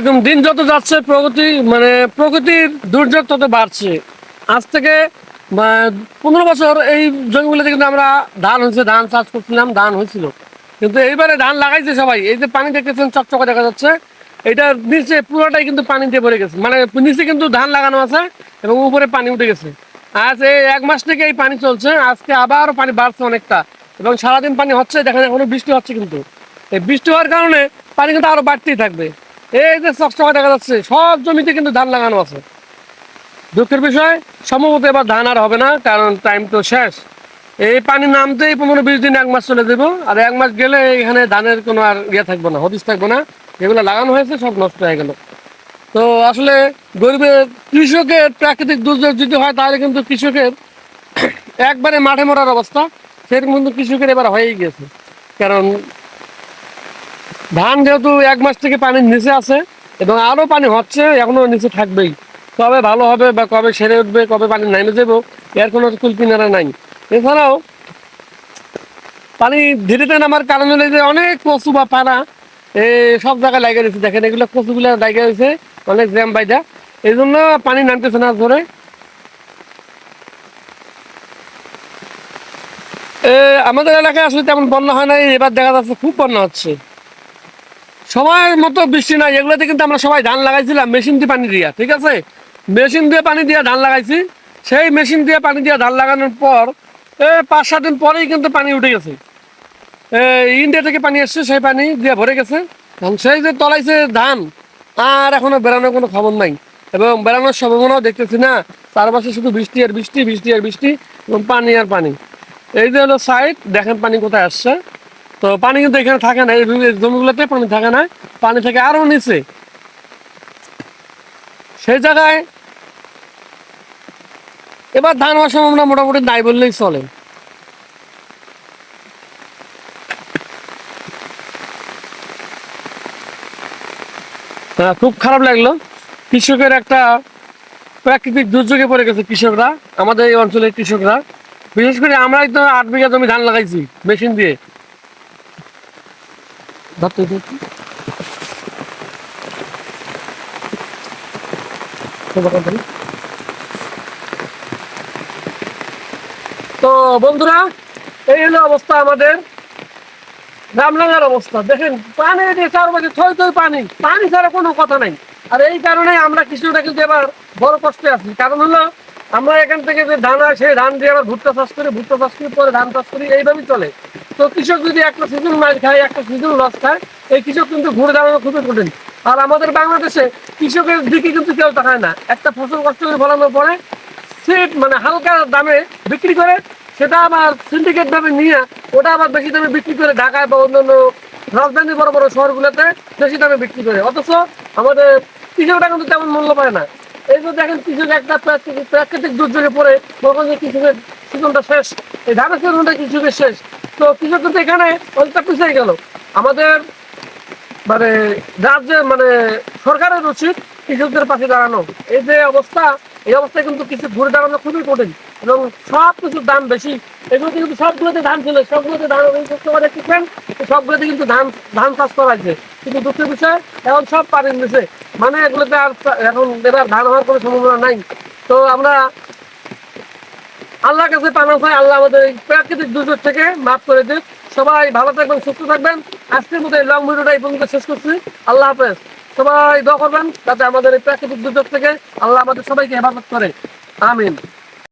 আলাইকুম দিন যত যাচ্ছে, প্রগতি মানে প্রকৃতির দুর্যোগ তত বাড়ছে। আজ থেকে পনেরো বছর এই জমিগুলোতে কিন্তু আমরা ধান হয়েছে, ধান চাষ করছিলাম, ধান হয়েছিল। কিন্তু এইবারে ধান লাগাইছে সবাই। এই যে পানি দেখতেছেন, চকচকে দেখা যাচ্ছে। এটার নিচে, পুরোটাই কিন্তু পানি দিয়ে ভরে গেছে। মানে নিচে কিন্তু ধান লাগানো আছে এবং উপরে পানি উঠে গেছে। আজ এই এক মাস থেকে এই পানি চলছে, আজকে আবার পানি বাড়ছে অনেকটা। এবং সারাদিন পানি হচ্ছে দেখেন এখনও বৃষ্টি হচ্ছে কিন্তু। এই বৃষ্টি হওয়ার কারণে পানি কিন্তু আরও বাড়তেই থাকবে। এই যে চকচকা দেখা যাচ্ছে, সব জমিতে কিন্তু ধান লাগানো আছে। দুঃখের বিষয়, সম্ভবত এবার ধান আর হবে না, কারণ টাইম তো শেষ। এই পানি নামতেই পনেরো বিশ দিন এক মাস চলে দেবো আর এক মাস গেলে এখানে ধানের কোনো আর ইয়ে থাকবে না হদিস থাকবে না। যেগুলো লাগানো হয়েছে, সব নষ্ট হয়ে গেল। তো আসলে গরিবের কৃষকের প্রাকৃতিক দুর্যোগ যদি হয়, তাহলে কিন্তু কৃষকের একবারে মাঠে মরার অবস্থা। সেরকম কিন্তু কৃষকের এবার হয়েই গেছে। কারণ ধান যেহেতু এক মাস থেকে পানির নিচে আছে এবং আরও পানি হচ্ছে এখনও নিচে থাকবেই। কবে ভালো হবে বা কবে সেরে উঠবে, কবে পানি নামে যাব, এর কোনো কুলপিনারা নাই। এছাড়াও পানি ধীরে ধীরে নামার কারণ হলো যে অনেক কচু বা পানা সব জায়গায় লাগিয়ে দিয়েছে দেখেন, এগুলো কচুগুলো লাগিয়ে হয়েছে অনেক জ্যাম বাইদা। এই জন্য পানি নামতেছে না ধরে আমাদের এলাকায় আসলে তেমন বন্যা হয় নাই, এবার দেখা যাচ্ছে খুব বন্যা হচ্ছে। সময়ের মতো বৃষ্টি নাই, এগুলোতে কিন্তু আমরা সবাই ধান লাগাইছিলাম, মেশিন দিয়ে পানি দিয়া, ঠিক আছে? মেশিন দিয়ে পানি দিয়ে ধান লাগাইছি। সেই মেশিন দিয়ে পানি দিয়ে ধান লাগানোর পর পাঁচ, সাত দিন পরেই কিন্তু পানি উঠে গেছে। ইন্ডিয়া থেকে পানি এসছে, সেই পানি দিয়ে ভরে গেছে। সেই যে তলাইছে ধান, আর এখনও বেড়ানোর কোনো খবর নাই। এবং বেড়ানোর সম্ভাবনাও দেখতেছি না। চারপাশে শুধু বৃষ্টি আর বৃষ্টি বৃষ্টি আর বৃষ্টি, এবং পানি আর পানি। এই যে হলো সাইড দেখেন পানি কোথায় আসছে। তো পানি কিন্তু এখানে থাকে না, এই জমিগুলোতে পানি থাকে না, পানি থেকে আরও নিচে। সেই জায়গায় এবার ধান হওয়ার সম্ভাবনা মোটামুটি নাই বললেই চলে। খুব খারাপ লাগল। কৃষকের একটা প্রাকৃতিক দুর্যোগে পড়ে গেছে কৃষকরা, আমাদের এই অঞ্চলের কৃষকরা। বিশেষ করে আমরা তো আট বিঘা জমি ধান লাগাইছি, মেশিন দিয়ে। ধরতে ধরতে। তো বন্ধুরা, এই হলো অবস্থা আমাদের। রামলাঙ্গার অবস্থা। দেখেন, পানি চারপাশে থই থই পানি পানি ছাড়া কোনো কথা নাই। আর এই কারণে আমরা কৃষকরা কিন্তু এবার বড় কষ্টে আছি। কারণ হলো, আমরা এখান থেকে যে ধান সেই ধান দিয়ে আবার ভুট্টা চাষ করি, ভুট্টা চাষ করি, পরে ধান চাষ করি, এইভাবেই চলে। তো কৃষক যদি একটা সিজন মাছ খায়, একটা সিজন লস খায়, এই কৃষক কিন্তু ঘুরে দাঁড়ানো খুবই কঠিন। আর আমাদের বাংলাদেশে কৃষকের দিকে কিন্তু কেউ তাকায় না। একটা ফসল কষ্ট করে ফলানোর পরে সে মানে হালকা দামে বিক্রি করে, সেটা আবার সিন্ডিকেট ভাবে নিয়ে ওটা আবার বেশি দামে বিক্রি করে ঢাকায় বা অন্যান্য রাজধানী বড় বড় শহরগুলোতে বেশি দামে বিক্রি করে। অথচ আমাদের কৃষকরা কিন্তু তেমন মূল্য পায় না। এই যে দেখেন কৃষক একটা প্রাকৃতিক দুর্যোগে পড়ে তখন যে কৃষকের সিজনটা শেষ। এই ধানের সিজনটা কৃষকের শেষ। তো কৃষক কিন্তু এখানে অনেকটা পিছিয়ে গেল। আমাদের মানে রাজ্যের মানে সরকারের উচিত কৃষকদের পাশে দাঁড়ানো। এই যে অবস্থা, এই অবস্থায় কিন্তু কিছু ঘুরে দাঁড়ানো খুবই কঠিন এবং সব কিছুর দাম বেশি। এগুলোতে কিন্তু সবগুলোতে ধান ছিল, সবগুলোতে ধান করে দেখবেন সবগুলোতে কিন্তু ধান ধান চাষ করা হয়েছে। কিন্তু দুঃখের বিষয়, এখন সব পানির নিচে। মানে এগুলোতে আর এখন এবার ধান হওয়ার কোনো সম্ভাবনা নাই। তো আমরা আল্লাহর কাছে পানা চাই আল্লাহ আমাদের প্রাকৃতিক দুর্যোগ থেকে মাফ করে দিক। সবাই ভালো থাকবেন, সুস্থ থাকবেন। আজকের মতো এই লং ভিডিওটা এই পর্যন্ত শেষ করছি। আল্লাহ হাফেজ। সবাই দোয়া করবেন যাতে আমাদের এই প্রাকৃতিক দুর্যোগ থেকে আল্লাহ আমাদের সবাইকে হেফাজত করে। আমিন।